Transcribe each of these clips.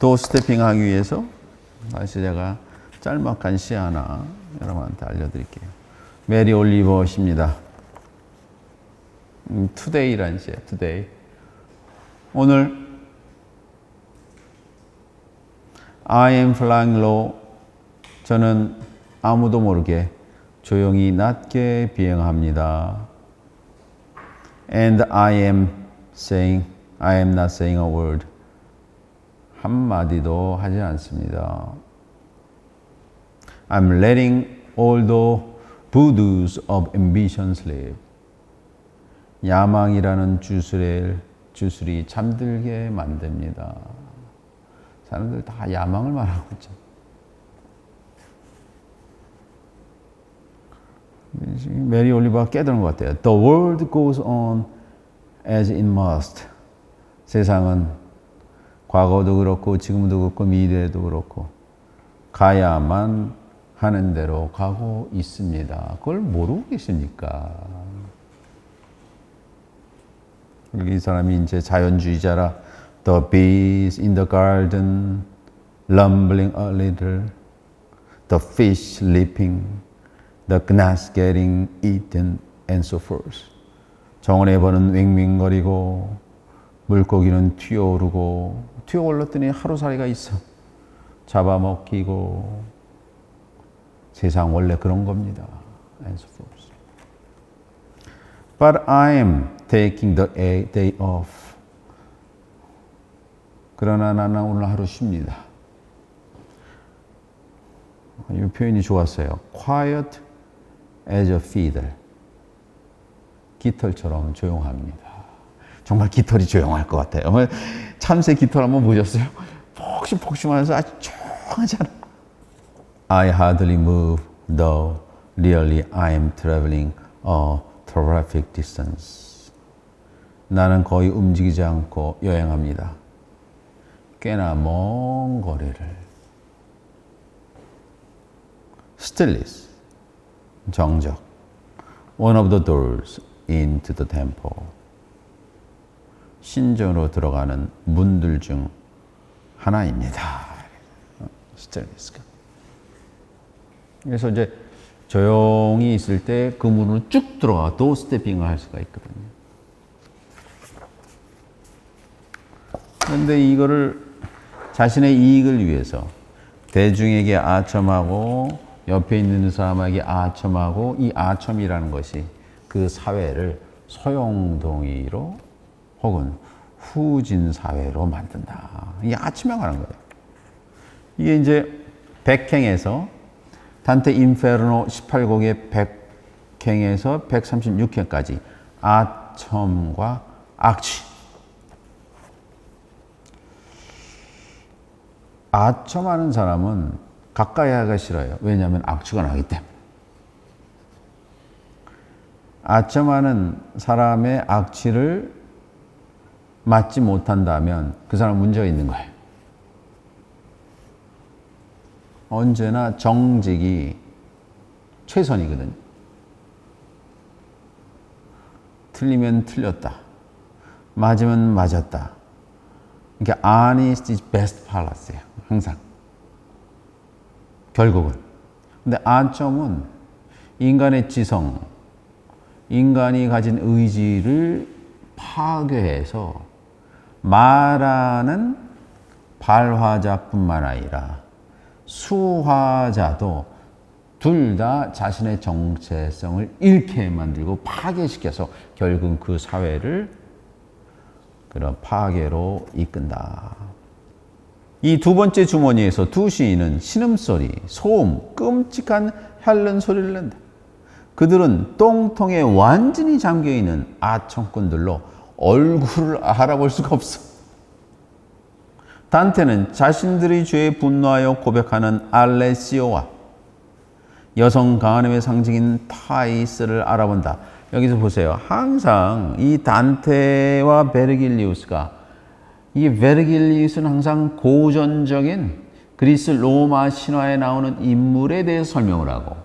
도스태핑 하기 위해서 다시 제가 짤막한 시 하나 여러분한테 알려드릴게요. 메리 올리버 시입니다. 음, 투데이란 시예요. 투데이. 오늘 I am flying low. 저는 아무도 모르게 조용히 낮게 비행합니다. And I am saying, I am not saying a word. 한마디도 하지 않습니다. I'm letting all the voodoos of ambition sleep. 야망이라는 주술에 주술이 잠들게 만듭니다. 사람들 다 야망을 말하고 있죠. 메리 올리버가 깨달은 것 같아요. The world goes on as it must. 세상은 과거도 그렇고 지금도 그렇고 미래도 그렇고 가야만 하는 대로 가고 있습니다. 그걸 모르고 계십니까? 이 사람이 이제 자연주의자라 The bees in the garden rumbling a little, the fish leaping, the gnats getting eaten, and so forth. 정원의 벌은 윙윙거리고 물고기는 튀어오르고 튀어올랐더니 하루살이가 있어 잡아먹히고 세상 원래 그런 겁니다. And so forth. But I am taking the day off. 그러나 나는 오늘 하루 쉽니다. 이 표현이 좋았어요. Quiet as a fiddle. 깃털처럼 조용합니다. 정말 깃털이 조용할 것 같아요. 참새 깃털 한번 보셨어요? 폭신폭신하면서 아주 조용하잖아. I hardly move, though really I am traveling a terrific distance. 나는 거의 움직이지 않고 여행합니다. 꽤나 먼 거리를. Stillness, 정적. One of the doors into the temple. 신전으로 들어가는 문들 중 하나입니다. Stillness가. 그래서 이제 조용히 있을 때 그 문으로 쭉 들어가 도 스태핑을 할 수가 있거든요. 그런데 이거를 자신의 이익을 위해서 대중에게 아첨하고 옆에 있는 사람에게 아첨하고 이 아첨이라는 것이 그 사회를 소용동의로 혹은 후진 사회로 만든다. 이 아첨에 관한 거예요. 이게 이제 백행에서 단테 인페르노 18곡의 백행에서 136행까지 아첨과 악취 아첨하는 사람은 가까이 하기가 싫어요. 왜냐하면 악취가 나기 때문에. 아첨하는 사람의 악취를 맞지 못한다면 그 사람 문제가 있는 거예요. 언제나 정직이 최선이거든요. 틀리면 틀렸다. 맞으면 맞았다. 그러니까 honest is best policy예요. 항상. 결국은. 근데 안점은 인간의 지성, 인간이 가진 의지를 파괴해서 말하는 발화자뿐만 아니라 수화자도 둘 다 자신의 정체성을 잃게 만들고 파괴시켜서 결국 그 사회를 그런 파괴로 이끈다. 이 두 번째 주머니에서 두 시인은 신음소리, 소음, 끔찍한 핥는 소리를 낸다. 그들은 똥통에 완전히 잠겨 있는 아청꾼들로 얼굴을 알아볼 수가 없어. 단테는 자신들의 죄에 분노하여 고백하는 알레시오와 여성 강한음의 상징인 타이스를 알아본다. 여기서 보세요. 항상 이 단테와 베르길리우스가 이 베르길리우스는 항상 고전적인 그리스 로마 신화에 나오는 인물에 대해서 설명을 하고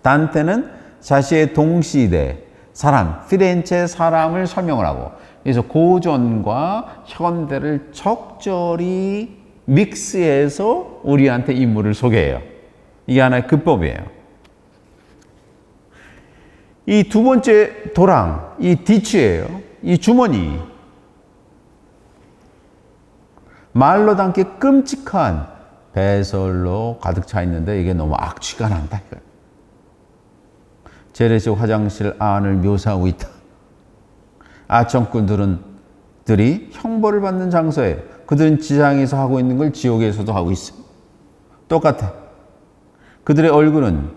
단테는 자신의 동시대 사람, 피렌체 사람을 설명을 하고 그래서 고전과 현대를 적절히 믹스해서 우리한테 인물을 소개해요. 이게 하나의 기법이에요. 이 두 번째 도랑, 이 디치예요. 이 주머니. 말로 담기 끔찍한 배설로 가득 차 있는데 이게 너무 악취가 난다. 이거예요. 재래식 화장실 안을 묘사하고 있다. 아청꾼들은 들이 형벌을 받는 장소에 그들은 지상에서 하고 있는 걸 지옥에서도 하고 있어. 똑같아. 그들의 얼굴은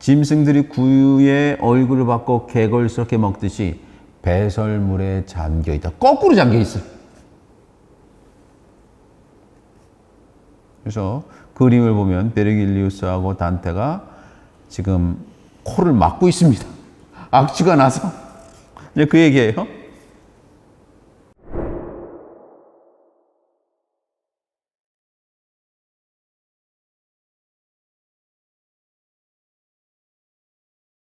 짐승들이 구유의 얼굴을 받고 개걸스럽게 먹듯이 배설물에 잠겨 있다. 거꾸로 잠겨 있어. 그래서 그림을 보면 베르길리우스하고 단테가 지금 코를 막고 있습니다. 악취가 나서. 그 얘기예요.